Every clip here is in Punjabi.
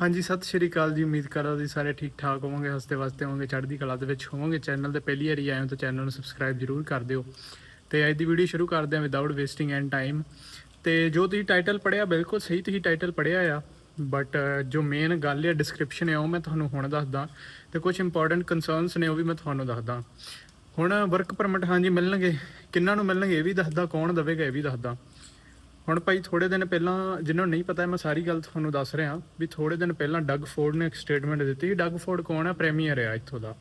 ਹਾਂਜੀ, ਸਤਿ ਸ਼੍ਰੀ ਅਕਾਲ ਜੀ। ਉਮੀਦ ਕਰਦਾ ਤੁਸੀਂ ਸਾਰੇ ਠੀਕ ਠਾਕ ਹੋਵੋਗੇ, ਹੱਸਦੇ ਵਸਦੇ ਹੋਵੋਗੇ, ਚੜ੍ਹਦੀ ਕਲਾ ਦੇ ਵਿੱਚ ਹੋਵੋਗੇ। ਚੈਨਲ ਤੇ ਪਹਿਲੀ ਵਾਰੀ ਆਏ ਹੋ ਤਾਂ ਚੈਨਲ ਨੂੰ ਸਬਸਕ੍ਰਾਈਬ ਜਰੂਰ ਕਰ ਦਿਓ। ਤੇ ਅੱਜ ਦੀ ਵੀਡੀਓ ਸ਼ੁਰੂ ਕਰਦੇ ਹਾਂ ਵਿਦਆਊਟ ਵੇਸਟਿੰਗ ਐਂਡ ਟਾਈਮ ਤੇ ਜੋ ਤੁਸੀਂ ਟਾਈਟਲ ਪੜਿਆ ਬਿਲਕੁਲ ਸਹੀ ਤੁਸੀਂ ਟਾਈਟਲ ਪੜਿਆ ਆ। ਬਟ ਜੋ ਮੇਨ ਗੱਲ ਹੈ ਡਿਸਕ੍ਰਿਪਸ਼ਨ ਹੈ ਉਹ ਮੈਂ ਤੁਹਾਨੂੰ ਹੁਣ ਦੱਸਦਾ। ਤੇ ਕੁਝ ਇੰਪੋਰਟੈਂਟ ਕਨਸਰਨਸ ਨੇ, ਉਹ ਵੀ ਮੈਂ ਤੁਹਾਨੂੰ ਦੱਸਦਾ। ਹੁਣ ਵਰਕ ਪਰਮਿਟ ਹਾਂਜੀ ਮਿਲਣਗੇ। ਕਿੰਨਾਂ ਨੂੰ ਮਿਲਣਗੇ, ਇਹ ਵੀ ਦੱਸਦਾ, ਕੌਣ ਦਵੇਗਾ, ਇਹ ਵੀ ਦੱਸਦਾ। ਹੁਣ ਭਾਈ ਥੋੜੇ ਦਿਨ ਪਹਿਲਾਂ ਜਿਨ੍ਹਾਂ ਨੂੰ ਨਹੀਂ ਪਤਾ, ਮੈਂ ਸਾਰੀ ਗੱਲ ਤੁਹਾਨੂੰ ਦੱਸ ਰਿਹਾ ਵੀ ਥੋੜੇ ਦਿਨ ਪਹਿਲਾਂ ਡੱਗ ਫੋਰਡ ਨੇ ਇੱਕ ਸਟੇਟਮੈਂਟ ਦਿੱਤੀ ਡੱਗ ਫੋਰਡ ਕੌਣ ਹੈ ਪ੍ਰੀਮੀਅਰ ਆ ਇੱਥੋਂ ਦਾ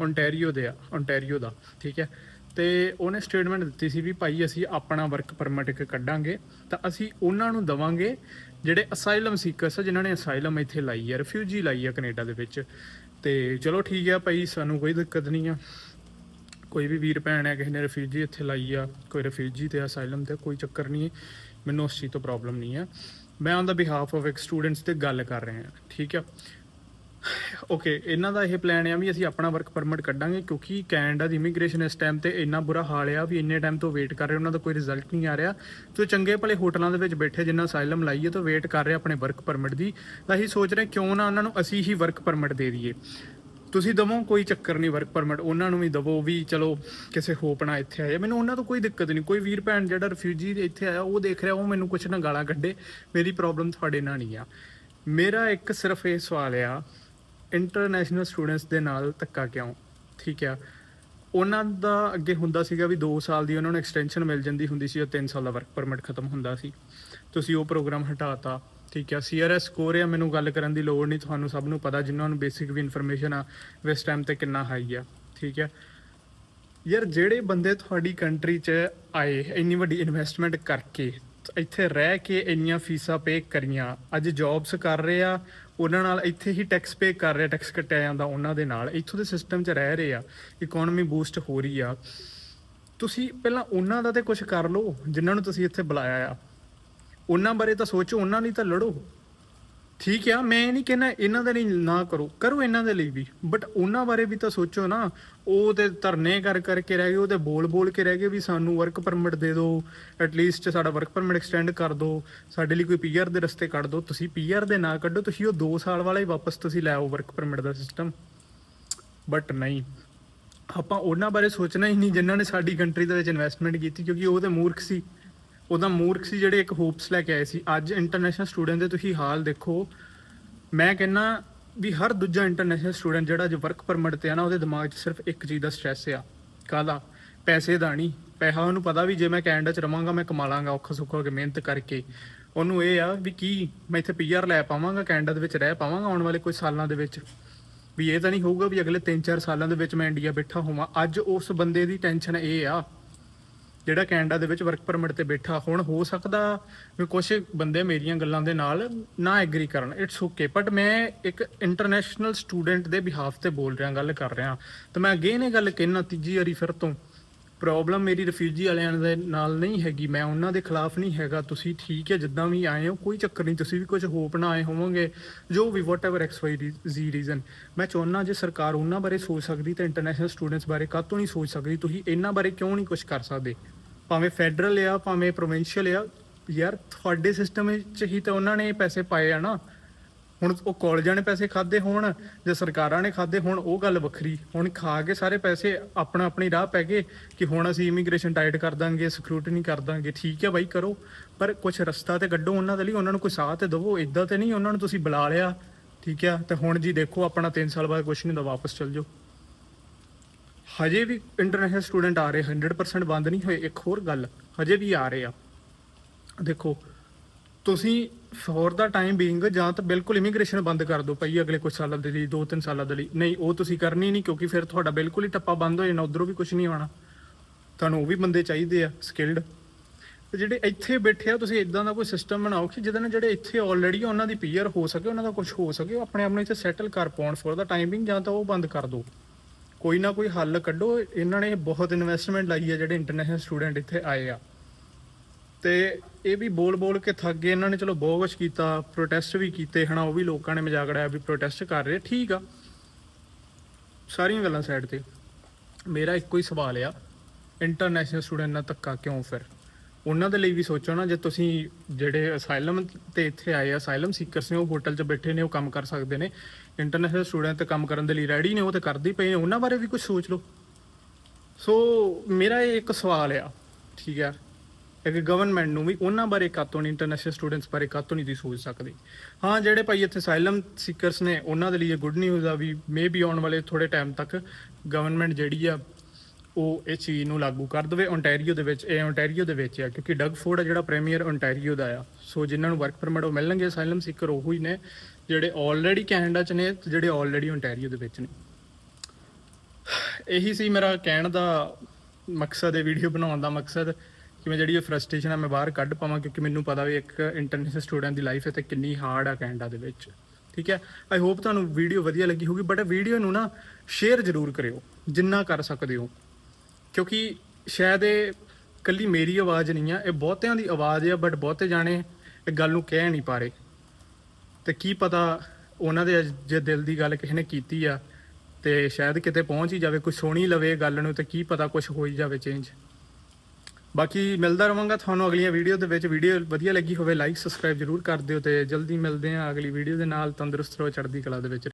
ਓਨਟਾਰੀਓ ਦੇ ਆ ਓਨਟਾਰੀਓ ਦਾ, ਠੀਕ ਹੈ? ਤੇ ਉਹਨੇ ਸਟੇਟਮੈਂਟ ਦਿੱਤੀ ਸੀ ਵੀ ਭਾਈ ਅਸੀਂ ਆਪਣਾ ਵਰਕ ਪਰਮਿਟ ਇੱਕ ਕੱਢਾਂਗੇ, ਤਾਂ ਅਸੀਂ ਉਹਨਾਂ ਨੂੰ ਦਵਾਂਗੇ ਜਿਹੜੇ ਅਸਾਈਲਮ ਸੀਕਰਸ ਆ, ਜਿਨ੍ਹਾਂ ਨੇ ਅਸਾਈਲਮ ਇੱਥੇ ਲਾਈ ਹੈ ਰਿਫਿਊਜੀ ਲਾਈ ਆ ਕੈਨੇਡਾ ਦੇ ਵਿੱਚ। ਤੇ ਚਲੋ ਠੀਕ ਹੈ ਭਾਈ, ਸਾਨੂੰ ਕੋਈ ਦਿੱਕਤ ਨਹੀਂ ਆ। ਕੋਈ ਵੀ ਵੀਰ ਭੈਣ ਹੈ ਕਿਸੇ ਨੇ ਰਿਫਿਊਜੀ ਇੱਥੇ ਲਾਈ ਆ, ਕੋਈ ਰਿਫਿਊਜੀ ਤੇ ਅਸਾਈਲਮ ਤੇ ਕੋਈ ਚੱਕਰ ਨਹੀਂ। ਹੈ ਮੈਨੂੰ ਉਸ ਚੀਜ਼ ਤੋਂ ਪ੍ਰੋਬਲਮ ਨਹੀਂ ਹੈ। ਮੈਂ ਔਨ ਦਾ ਬਿਹਾਫ ਆਫ ਇੱਕ ਸਟੂਡੈਂਟਸ ਤੇ ਗੱਲ ਕਰ ਰਿਹਾ ਹਾਂ, ਠੀਕ ਆ ਓਕੇ ਇਹਨਾਂ ਦਾ ਇਹ ਪਲਾਨ ਆ ਵੀ ਅਸੀਂ ਆਪਣਾ ਵਰਕ ਪਰਮਿਟ ਕੱਢਾਂਗੇ ਕਿਉਂਕਿ ਕੈਨੇਡਾ ਦੀ ਇਮੀਗ੍ਰੇਸ਼ਨ ਇਸ ਟਾਈਮ ਤੇ ਇੰਨਾ ਬੁਰਾ ਹਾਲ ਆ ਵੀ ਇੰਨੇ ਟਾਈਮ ਤੋਂ ਵੇਟ ਕਰ ਰਹੇ, ਉਹਨਾਂ ਦਾ ਕੋਈ ਰਿਜ਼ਲਟ ਨਹੀਂ ਆ ਰਿਹਾ। ਤੇ ਚੰਗੇ ਭਲੇ ਹੋਟਲਾਂ ਦੇ ਵਿੱਚ ਬੈਠੇ ਜਿੰਨਾ ਅਸਾਈਲਮ ਲਾਈਏ ਤਾਂ ਵੇਟ ਕਰ ਰਹੇ ਆਪਣੇ ਵਰਕ ਪਰਮਿਟ ਦੀ। ਤਾਂ ਅਸੀਂ ਸੋਚ ਰਹੇ ਕਿਉਂ ਨਾ ਉਹਨਾਂ ਨੂੰ ਅਸੀਂ ਹੀ ਵਰਕ ਪਰਮਿਟ ਦੇ ਦਈਏ। ਤੁਸੀਂ ਦਵੋ ਕੋਈ ਚੱਕਰ ਨਹੀਂ ਵਰਕ ਪਰਮਿਟ ਉਹਨਾਂ ਨੂੰ ਵੀ ਦਵੋ ਵੀ ਚਲੋ ਕਿਸੇ ਹੋਪ ਨਾਲ ਇੱਥੇ ਆਏ। ਮੈਨੂੰ ਉਹਨਾਂ ਤੋਂ ਕੋਈ ਦਿੱਕਤ ਨਹੀਂ, ਕੋਈ ਵੀਰ ਭੈਣ ਜਿਹੜਾ ਰਿਫਿਊਜੀ ਇੱਥੇ ਆਇਆ, ਉਹ ਦੇਖ ਰਿਹਾ, ਉਹ ਮੈਨੂੰ ਕੁਛ ਨਾ ਗਾਲਾਂ ਕੱਢੇ, ਮੇਰੀ ਪ੍ਰੋਬਲਮ ਤੁਹਾਡੇ ਨਾਲ ਨਹੀਂ ਆ। ਮੇਰਾ ਇੱਕ ਸਿਰਫ ਇਹ ਸਵਾਲ ਆ ਇੰਟਰਨੈਸ਼ਨਲ ਸਟੂਡੈਂਟਸ ਦੇ ਨਾਲ ਧੱਕਾ ਕਿਉਂ? ਠੀਕ ਆ। ਉਹਨਾਂ ਦਾ ਅੱਗੇ ਹੁੰਦਾ ਸੀਗਾ ਵੀ 2 ਸਾਲ ਦੀ ਉਹਨਾਂ ਨੂੰ ਐਕਸਟੈਂਸ਼ਨ ਮਿਲ ਜਾਂਦੀ ਹੁੰਦੀ ਸੀ, ਉਹ 3 ਸਾਲ ਦਾ ਵਰਕ ਪਰਮਿਟ ਖਤਮ ਹੁੰਦਾ ਸੀ। ਤੁਸੀਂ ਉਹ ਪ੍ਰੋਗਰਾਮ ਹਟਾਤਾ ਠੀਕ ਆ ਸੀਆਰਐਸ ਸਕੋਰ ਆ, ਮੈਨੂੰ ਗੱਲ ਕਰਨ ਦੀ ਲੋੜ ਨਹੀਂ, ਤੁਹਾਨੂੰ ਸਭ ਨੂੰ ਪਤਾ, ਜਿਨ੍ਹਾਂ ਨੂੰ ਬੇਸਿਕ ਵੀ ਇਨਫੋਰਮੇਸ਼ਨ ਆ ਇਸ ਟਾਈਮ ਤੇ ਕਿੰਨਾ ਹਾਈ ਆ, ਠੀਕ ਆ। ਯਾਰ, ਜਿਹੜੇ ਬੰਦੇ ਤੁਹਾਡੀ ਕੰਟਰੀ 'ਚ ਆਏ, ਇੰਨੀ ਵੱਡੀ ਇਨਵੈਸਟਮੈਂਟ ਕਰਕੇ, ਇੱਥੇ ਰਹਿ ਕੇ ਇੰਨੀਆਂ ਫੀਸਾਂ ਪੇ ਕਰੀਆਂ, ਅੱਜ ਜੌਬਸ ਕਰ ਰਹੇ ਆ, ਉਹਨਾਂ ਨਾਲ ਇੱਥੇ ਹੀ ਟੈਕਸ ਪੇ ਕਰ ਰਹੇ ਟੈਕਸ ਕੱਟਿਆ ਜਾਂਦਾ ਉਹਨਾਂ ਦੇ ਨਾਲ, ਇੱਥੋਂ ਦੇ ਸਿਸਟਮ 'ਚ ਰਹਿ ਰਹੇ ਆ ਇਕਨੋਮੀ ਬੂਸਟ ਹੋ ਰਹੀ ਆ। ਤੁਸੀਂ ਪਹਿਲਾਂ ਉਹਨਾਂ ਦਾ ਤੇ ਕੁਝ ਕਰ ਲਓ, ਜਿਨ੍ਹਾਂ ਨੂੰ ਤੁਸੀਂ ਇੱਥੇ ਬੁਲਾਇਆ ਆ। ਉਹਨਾਂ ਬਾਰੇ ਤਾਂ ਸੋਚੋ, ਉਹਨਾਂ ਲਈ ਤਾਂ ਲੜੋ। ਠੀਕ ਆ, ਮੈਂ ਇਹ ਨਹੀਂ ਕਹਿੰਦਾ ਇਹਨਾਂ ਦੇ ਲਈ ਨਾ ਕਰੋ ਕਰੋ ਇਹਨਾਂ ਦੇ ਲਈ ਵੀ। ਬਟ ਉਹਨਾਂ ਬਾਰੇ ਵੀ ਤਾਂ ਸੋਚੋ ਨਾ, ਉਹ ਤੇ ਧਰਨੇ ਕਰ ਕਰਕੇ ਰਹਿ ਗਏ, ਉਹ ਤੇ ਬੋਲ ਬੋਲ ਕੇ ਰਹਿ ਗਏ ਵੀ ਸਾਨੂੰ ਵਰਕ ਪਰਮਿਟ ਦੇ ਦਿਓ ਐਟਲੀਸਟ ਸਾਡਾ ਵਰਕ ਪਰਮਿਟ ਐਕਸਟੈਂਡ ਕਰ ਦਿਓ, ਸਾਡੇ ਲਈ ਕੋਈ ਪੀਆਰ ਦੇ ਰਸਤੇ ਕੱਢ ਦਿਓ, ਤੁਸੀਂ ਪੀਆਰ ਦੇ ਨਾ ਕੱਢੋ, ਤੁਸੀਂ ਉਹ 2 ਸਾਲ ਵਾਲਾ ਹੀ ਵਾਪਸ ਤੁਸੀਂ ਲੈ ਆਓ ਵਰਕ ਪਰਮਿਟ ਦਾ ਸਿਸਟਮ ਬਟ ਨਹੀਂ, ਆਪਾਂ ਉਹਨਾਂ ਬਾਰੇ ਸੋਚਣਾ ਹੀ ਨਹੀਂ, ਜਿਨ੍ਹਾਂ ਨੇ ਸਾਡੀ ਕੰਟਰੀ ਦੇ ਵਿੱਚ ਇਨਵੈਸਟਮੈਂਟ ਕੀਤੀ, ਕਿਉਂਕਿ ਉਹ ਤੇ ਮੂਰਖ ਸੀ। ਉਹਦਾ ਮੂਰਖ ਸੀ ਜਿਹੜੇ ਇੱਕ ਹੋਪਸ ਲੈ ਕੇ ਆਏ ਸੀ। ਅੱਜ ਇੰਟਰਨੈਸ਼ਨਲ ਸਟੂਡੈਂਟ ਦੇ ਤੁਸੀਂ ਹਾਲ ਦੇਖੋ। ਮੈਂ ਕਹਿੰਨਾ ਵੀ ਹਰ ਦੂਜਾ ਇੰਟਰਨੈਸ਼ਨਲ ਸਟੂਡੈਂਟ ਜਿਹੜਾ ਅੱਜ ਵਰਕ ਪਰਮਿਟ ਤੇ ਆ ਨਾ, ਉਹਦੇ ਦਿਮਾਗ 'ਚ ਸਿਰਫ ਇੱਕ ਚੀਜ਼ ਦਾ ਸਟ੍ਰੈਸ ਆ। ਕਾਹਦਾ? ਪੈਸੇ ਦਾ ਨਹੀਂ ਪੈਸਾ ਉਹਨੂੰ ਪਤਾ ਵੀ ਜੇ ਮੈਂ ਕੈਨੇਡਾ 'ਚ ਰਵਾਂਗਾ, ਮੈਂ ਕਮਾ ਲਾਂਗਾ ਔਖਾ ਸੁੱਖਾ ਹੋ ਕੇ ਮਿਹਨਤ ਕਰਕੇ। ਉਹਨੂੰ ਇਹ ਆ ਵੀ ਕੀ, ਮੈਂ ਇੱਥੇ ਪੀਆਰ ਲੈ ਪਾਵਾਂਗਾ, ਕੈਨੇਡਾ ਦੇ ਵਿੱਚ ਰਹਿ ਪਾਵਾਂਗਾ ਆਉਣ ਵਾਲੇ ਕੁਝ ਸਾਲਾਂ ਦੇ ਵਿੱਚ। ਵੀ ਇਹ ਤਾਂ ਨਹੀਂ ਹੋਊਗਾ ਵੀ ਅਗਲੇ 3-4 ਸਾਲਾਂ ਦੇ ਵਿੱਚ ਮੈਂ ਇੰਡੀਆ ਬੈਠਾ ਹੋਵਾਂ। ਅੱਜ ਉਸ ਬੰਦੇ ਦੀ ਟੈਨਸ਼ਨ ਇਹ ਆ ਜਿਹੜਾ ਕੈਨੇਡਾ ਦੇ ਵਿੱਚ ਵਰਕ ਪਰਮਿਟ ਤੇ ਬੈਠਾ, ਹੁਣ ਹੋ ਸਕਦਾ ਵੀ ਕੁਝ ਬੰਦੇ ਮੇਰੀਆਂ ਗੱਲਾਂ ਦੇ ਨਾਲ ਨਾ ਐਗਰੀ ਕਰਨ। ਇਟਸ ਓਕੇ ਬਟ ਮੈਂ ਇੱਕ ਇੰਟਰਨੈਸ਼ਨਲ ਸਟੂਡੈਂਟ ਦੇ ਬਿਹਾਫ ਤੇ ਬੋਲ ਰਿਹਾ, ਗੱਲ ਕਰ ਰਿਹਾ। ਤਾਂ ਮੈਂ ਅਗੇਨ ਇਹ ਗੱਲ ਕਹਿਣਾ ਤੀਜੀ ਵਾਰੀ ਫਿਰ ਤੋਂ। ਪ੍ਰੋਬਲਮ ਮੇਰੀ ਰਿਫਿਊਜੀ ਵਾਲਿਆਂ ਦੇ ਨਾਲ ਨਹੀਂ ਹੈਗੀ। ਮੈਂ ਉਹਨਾਂ ਦੇ ਖਿਲਾਫ ਨਹੀਂ ਹੈਗਾ। ਤੁਸੀਂ ਠੀਕ ਹੈ, ਜਿੱਦਾਂ ਵੀ ਆਏ ਹੋ, ਕੋਈ ਚੱਕਰ ਨਹੀਂ। ਤੁਸੀਂ ਵੀ ਕੁਝ ਹੋਪ ਨਾ ਆਏ ਹੋਵੋਗੇ, ਜੋ ਵੀ whatever X Y Z reason ਮੈਂ ਚਾਹੁੰਦਾ ਜੇ ਸਰਕਾਰ ਉਹਨਾਂ ਬਾਰੇ ਸੋਚ ਸਕਦੀ ਤਾਂ ਇੰਟਰਨੈਸ਼ਨਲ ਸਟੂਡੈਂਟਸ ਬਾਰੇ ਕਾਹ ਤੋਂ ਨਹੀਂ ਸੋਚ ਸਕਦੀ? ਤੁਸੀਂ ਇਹਨਾਂ ਬਾਰੇ ਕਿਉਂ ਨਹੀਂ ਕੁਝ ਕਰ ਸਕਦੇ? ਭਾਵੇਂ ਫੈਡਰਲ ਆ, ਭਾਵੇਂ ਪ੍ਰੋਵਿੰਸ਼ੀਅਲ ਆ, ਯਾਰ ਤੁਹਾਡੇ ਸਿਸਟਮ ਵਿੱਚ ਹੀ ਤਾਂ ਉਹਨਾਂ ਨੇ ਪੈਸੇ ਪਾਏ ਆ ਨਾ। ਹੁਣ ਉਹ ਕਾਲਜਾਂ ਨੇ ਪੈਸੇ ਖਾਦੇ ਹੋਣ ਜਾਂ ਸਰਕਾਰਾਂ ਨੇ ਖਾਦੇ ਹੋਣ, ਉਹ ਗੱਲ ਵੱਖਰੀ। ਹੁਣ ਖਾ ਕੇ ਸਾਰੇ ਪੈਸੇ ਆਪਣਾ ਆਪਣੀ ਰਾਹ ਪੈ ਗਏ ਕਿ ਹੁਣ ਅਸੀਂ ਇਮੀਗ੍ਰੇਸ਼ਨ ਟਾਈਟ ਕਰ ਦਾਂਗੇ ਸਕਰੂਟਨੀ ਕਰ ਦਾਂਗੇ, ਠੀਕ ਹੈ ਬਾਈ, ਕਰੋ। ਪਰ ਕੁਝ ਰਸਤਾ ਤੇ ਕੱਢੋ ਉਹਨਾਂ ਦੇ ਲਈ, ਉਹਨਾਂ ਨੂੰ ਕੋਈ ਸਾਥ ਤੇ ਦਿਵੋ ਇਦਾਂ ਤੇ ਨਹੀਂ ਉਹਨਾਂ ਨੂੰ ਤੁਸੀਂ ਬੁਲਾ ਲਿਆ, ਠੀਕ ਹੈ ਤੇ ਹੁਣ ਜੀ ਦੇਖੋ, ਆਪਣਾ 3 ਸਾਲ ਬਾਅਦ ਕੁਝ ਨਹੀਂ ਦਾ ਵਾਪਸ ਚਲ ਜਾਓ। ਹਜੇ ਵੀ ਇੰਟਰਨੈਸ਼ਨਲ ਸਟੂਡੈਂਟ ਆ ਰਹੇ 100% ਬੰਦ ਨਹੀਂ ਹੋਏ। ਇੱਕ ਹੋਰ ਗੱਲ, ਹਜੇ ਵੀ ਆ ਰਹੇ ਆ। ਦੇਖੋ, ਤੁਸੀਂ ਫੋਰ ਦਾ ਟਾਈਮ ਬੀਇੰਗ ਜਾਂ ਤਾਂ ਬਿਲਕੁਲ ਇਮੀਗ੍ਰੇਸ਼ਨ ਬੰਦ ਕਰ ਦਿਓ ਪਈ ਅਗਲੇ ਕੁਝ ਸਾਲਾਂ ਦੇ ਲਈ 2-3 ਸਾਲਾਂ ਦੇ ਲਈ। ਨਹੀਂ, ਉਹ ਤੁਸੀਂ ਕਰਨੀ ਨਹੀਂ ਕਿਉਂਕਿ ਫਿਰ ਤੁਹਾਡਾ ਬਿਲਕੁਲ ਹੀ ਟੱਪਾ ਬੰਦ ਹੋ ਜਾਣਾ, ਉਧਰੋਂ ਵੀ ਕੁਝ ਨਹੀਂ ਆਉਣਾ। ਤੁਹਾਨੂੰ ਉਹ ਵੀ ਬੰਦੇ ਚਾਹੀਦੇ ਆ ਸਕਿਲਡ ਤੇ ਜਿਹੜੇ ਇੱਥੇ ਬੈਠੇ ਆ, ਤੁਸੀਂ ਇਦਾਂ ਦਾ ਕੋਈ ਸਿਸਟਮ ਬਣਾਓ ਕਿ ਜਿਹਦੇ ਨਾਲ ਜਿਹੜੇ ਇੱਥੇ ਆਲਰੇਡੀ ਉਹਨਾਂ ਦੀ ਪੀਅਰ ਹੋ ਸਕੇ, ਉਹਨਾਂ ਦਾ ਕੁਝ ਹੋ ਸਕੇ, ਉਹ ਆਪਣੇ ਨੂੰ ਇੱਥੇ ਸੈਟਲ ਕਰ ਪਾਉਣ। ਫੋਰ ਦਾ ਟਾਈਮਿੰਗ ਜਾਂ ਤਾਂ ਉਹ ਬੰਦ ਕਰ ਦਿਓ। ਕੋਈ ਨਾ ਕੋਈ ਹੱਲ ਕੱਢੋ। ਇਹਨਾਂ ਨੇ ਬਹੁਤ ਇਨਵੈਸਟਮੈਂਟ ਲਾਈ ਹੈ ਜਿਹੜੇ ਇੰਟਰਨੈਸ਼ਨਲ ਸਟੂਡੈਂਟ ਇੱਥੇ ਆਏ ਆ। ਤੇ ਇਹ ਵੀ ਬੋਲ ਬੋਲ ਕੇ ਥੱਕ ਗਏ। ਇਹਨਾਂ ਨੇ ਚਲੋ ਬਹੁਤ ਕੁਛ ਕੀਤਾ ਪ੍ਰੋਟੈਸਟ ਵੀ ਕੀਤੇ, ਹਨਾ, ਉਹ ਵੀ ਲੋਕਾਂ ਨੇ ਮਜ਼ਾਕ ਉਡਾਇਆ ਵੀ ਪ੍ਰੋਟੈਸਟ ਕਰ ਰਹੇ। ਠੀਕ ਆ। ਸਾਰੀਆਂ ਗੱਲਾਂ ਸਾਈਡ ਤੇ। ਮੇਰਾ ਇੱਕੋ ਹੀ ਸਵਾਲ ਆ ਇੰਟਰਨੈਸ਼ਨਲ ਸਟੂਡੈਂਟ ਨਾਲ ਧੱਕਾ ਕਿਉਂ ਫਿਰ? ਉਹਨਾਂ ਦੇ ਲਈ ਵੀ ਸੋਚੋ ਨਾ, ਜੇ ਤੁਸੀਂ ਜਿਹੜੇ ਅਸਾਈਲਮ ਤੇ ਇੱਥੇ ਆਏ ਆ, ਅਸਾਈਲਮ ਸੀਕਰਸ ਨੇ, ਉਹ ਹੋਟਲ 'ਚ ਬੈਠੇ ਨੇ, ਉਹ ਕੰਮ ਕਰ ਸਕਦੇ ਨੇ। ਇੰਟਰਨੈਸ਼ਨਲ ਸਟੂਡੈਂਟ ਤੇ ਕੰਮ ਕਰਨ ਦੇ ਲਈ ਰੈਡੀ ਨੇ, ਉਹ ਤੇ ਕਰਦੇ ਪਏ ਨੇ। ਉਹਨਾਂ ਬਾਰੇ ਵੀ ਕੁਝ ਸੋਚ ਲਓ। ਸੋ ਮੇਰਾ ਇਹ ਇੱਕ ਸਵਾਲ ਆ, ਠੀਕ ਆ? ਇੱਕ ਗਵਰਨਮੈਂਟ ਨੂੰ ਵੀ ਉਹਨਾਂ ਬਾਰੇ ਕਾਤੋਂ ਨਹੀਂ ਇੰਟਰਨੈਸ਼ਨਲ ਸਟੂਡੈਂਟਸ ਬਾਰੇ ਕਾਤੋਂ ਨਹੀਂ ਦੀ ਸੋਚ ਸਕਦੇ? ਹਾਂ, ਜਿਹੜੇ ਭਾਈ ਇੱਥੇ ਸਾਇਲਮ ਸੀਕਰਸ ਨੇ, ਉਹਨਾਂ ਦੇ ਲਈ ਇਹ ਗੁੱਡ ਨਿਊਜ਼ ਆ ਵੀ ਮੇ ਬੀ ਆਉਣ ਵਾਲੇ ਥੋੜੇ ਟਾਈਮ ਤੱਕ ਗਵਰਨਮੈਂਟ ਜਿਹੜੀ ਆ ਉਹ ਇਹ ਚੀਜ਼ ਨੂੰ ਲਾਗੂ ਕਰ ਦੇਵੇ ਓਨਟਾਰੀਓ ਦੇ ਵਿੱਚ, ਇਹ ਓਨਟਾਰੀਓ ਦੇ ਵਿੱਚ ਆ, ਕਿਉਂਕਿ ਡਗ ਫੋਰਡ ਆ ਜਿਹੜਾ ਪ੍ਰੀਮੀਅਰ ਓਨਟਾਰੀਓ ਦਾ ਆ। ਸੋ ਜਿਨ੍ਹਾਂ ਨੂੰ ਵਰਕ ਪਰਮਿਟ ਉਹ ਮਿਲਣਗੇ, ਅਸਾਈਲਮ ਸੀਕਰ ਉਹ ਹੀ ਨੇ, ਜਿਹੜੇ ਆਲਰੇਡੀ ਕੈਨੇਡਾ ਚ ਨੇ ਤੇ ਜਿਹੜੇ ਆਲਰੇਡੀ ਓਨਟਾਰੀਓ ਦੇ ਵਿੱਚ ਨੇ। ਇਹੀ ਸੀ ਮੇਰਾ ਕਹਿਣ ਦਾ ਮਕਸਦ ਹੈ ਵੀਡੀਓ ਬਣਾਉਣ ਦਾ ਮਕਸਦ ਕਿ ਮੈਂ ਜਿਹੜੀ ਇਹ ਫਰਸਟ੍ਰੇਸ਼ਨ ਆ ਮੈਂ ਬਾਹਰ ਕੱਢ ਪਾਵਾਂ, ਕਿਉਂਕਿ ਮੈਨੂੰ ਪਤਾ ਵੀ ਇੱਕ ਇੰਟਰਨੈਸ਼ਨਲ ਸਟੂਡੈਂਟ ਦੀ ਲਾਈਫ ਹੈ ਤੇ ਕਿੰਨੀ ਹਾਰਡ ਆ ਕੈਨੇਡਾ ਦੇ ਵਿੱਚ। ਠੀਕ ਹੈ? ਆਈ ਹੋਪ ਤੁਹਾਨੂੰ ਵੀਡੀਓ ਵਧੀਆ ਲੱਗੀ ਹੋਊਗੀ ਬਟ ਵੀਡੀਓ ਨੂੰ ਨਾ ਸ਼ੇਅਰ ਜ਼ਰੂਰ ਕਰਿਓ, ਜਿੰਨਾ ਕਰ ਸਕਦੇ ਹੋ। ਕਿਉਂਕਿ ਸ਼ਾਇਦ ਇਹ ਕੱਲੀ ਮੇਰੀ ਆਵਾਜ਼ ਨਹੀਂ ਆ, ਇਹ ਬਹੁਤਿਆਂ ਦੀ ਆਵਾਜ਼ ਆ ਬਟ ਬਹੁਤੇ ਜਾਣੇ ਇਹ ਗੱਲ ਨੂੰ ਕਹਿ ਨਹੀਂ ਪਾ ਰਹੇ। ਤੇ ਕੀ ਪਤਾ ਉਹਨਾਂ ਦੇ ਅੱਜ ਜੇ ਦਿਲ ਦੀ ਗੱਲ ਕਿਸੇ ਨੇ ਕੀਤੀ ਆ, ਤੇ ਸ਼ਾਇਦ ਕਿਤੇ ਪਹੁੰਚ ਹੀ ਜਾਵੇ ਕੁਝ ਸੋਹਣੀ ਲਵੇ ਗੱਲ ਨੂੰ, ਤੇ ਕੀ ਪਤਾ ਕੁਝ ਹੋ ਹੀ ਜਾਵੇ ਚੇਂਜ ਬਾਕੀ ਮਿਲਦਾ ਰਵਾਂਗਾ ਤੁਹਾਨੂੰ ਅਗਲੀਆਂ ਵੀਡੀਓ ਦੇ ਵਿੱਚ। ਵੀਡੀਓ ਵਧੀਆ ਲੱਗੀ ਹੋਵੇ ਲਾਈਕ ਸਬਸਕ੍ਰਾਈਬ ਜਰੂਰ ਕਰ ਦਿਓ, ਤੇ ਜਲਦੀ ਮਿਲਦੇ ਹਾਂ ਅਗਲੀ ਵੀਡੀਓ ਦੇ ਨਾਲ। ਤੰਦਰੁਸਤ ਰਹੋ ਚੜ੍ਹਦੀ ਕਲਾ ਦੇ ਵਿੱਚ।